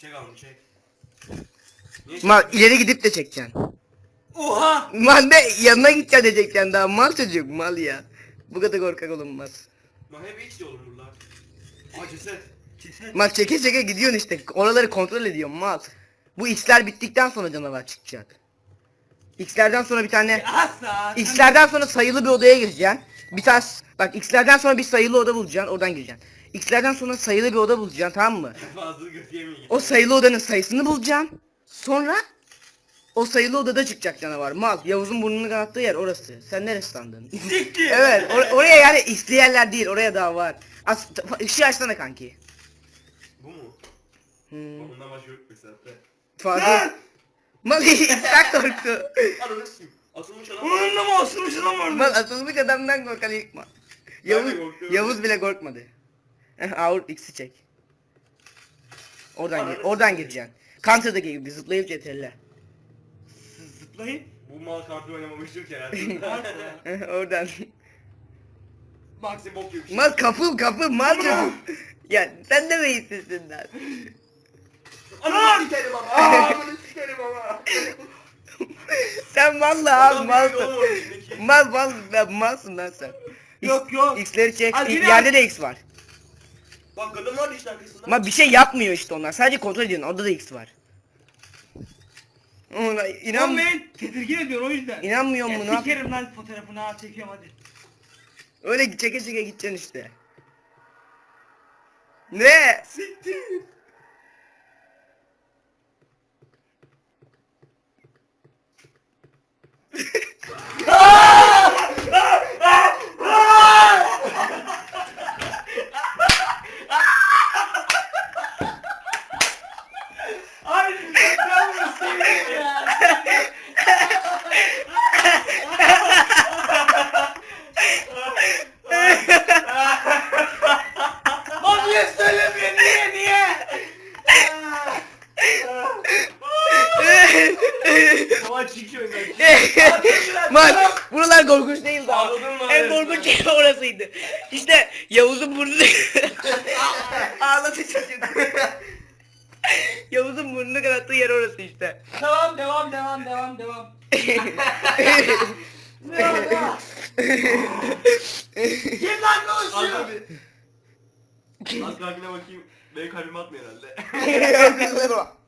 Çek abi çek. Niye çekiyorsun? ileri gidip de çekeceksin. Oha! Mal ne yanına gideceksin diyeceksin daha mal çocuk mal ya. Bu kadar korkak olunmaz. Lan hep hiç diyor oğlum bunlar. Aa ceset. Ceset. Mal çeke çeke gidiyorsun işte. Oraları kontrol ediyorsun mal. Bu x'ler bittikten sonra canavar çıkacak. X'lerden sonra bir tane Asla. X'lerden sonra sayılı bir odaya gireceksin. Bir tane bak X'lerden sonra bir sayılı oda bulacaksın. Oradan gireceksin. X'lerden sonra sayılı bir oda bulacaksın tamam mı? Fazla göt yemeyin. O sayılı odanın sayısını bulacaksın. Sonra o sayılı odada çıkacak canavar. Mal. Yavuz'un burnunu kanattığı yer orası. Sen neresi sandın? Siktir. evet. or- oraya yani isteyenler değil. Oraya daha var. As ışığı açsana kanki. Bu mu? Hmm. Bak Ondan başka yok mesela. Fazla. Mal İshak korktu. Ananı sikeyim. Asılmış adam. Onunla mı asılmış lan orada? Mal asılmış adamdan korkan ilk mal. Yavuz, korktum. Yavuz bile korkmadı. Eh, Ağır X'i çek. Oradan gir, Ananı oradan gireceksin. Counter'daki gibi zıplayıp CTRL. Zıplayın. Bu mal kartı oynamamıştır ki herhalde. Eh, oradan. Sen bok gibi bir şey. Mal kapı kapı mal çocuk. ya sen de mi iyisin lan? Ananı sikerim ama. Ananı sikerim ama. Sen valla Adam oğlum malsın. Mal mal lan malsın lan sen. X- Yok, yok. X'leri çek. Hadi Yerde de X var. Bak kadın var işte arkasında. Ama bir şey yapmıyor işte onlar. Sadece kontrol ediyorsun. Orada da X var. Ona İnan inan ben tedirgin ediyor o yüzden. inanmıyor mu sikerim lan fotoğrafını ha çekiyorum hadi. Öyle çeke çeke gideceksin işte. Ne? Siktir. Ay ben bunu seviyorum ya. Lan niye söylemiyor niye niye? Ama çıkıyor. Bak buralar korkunç değildi. Ağladın mı? En korkunç yer orasıydı. İşte Yavuz'un burnunu ağladı çocuk. Yavuz'un burnunu kanattığı yer orası işte. Devam devam devam devam devam. Devam devam. Kim lan konuşuyor? Az kalbine bakayım. Benim kalbim atmıyor herhalde.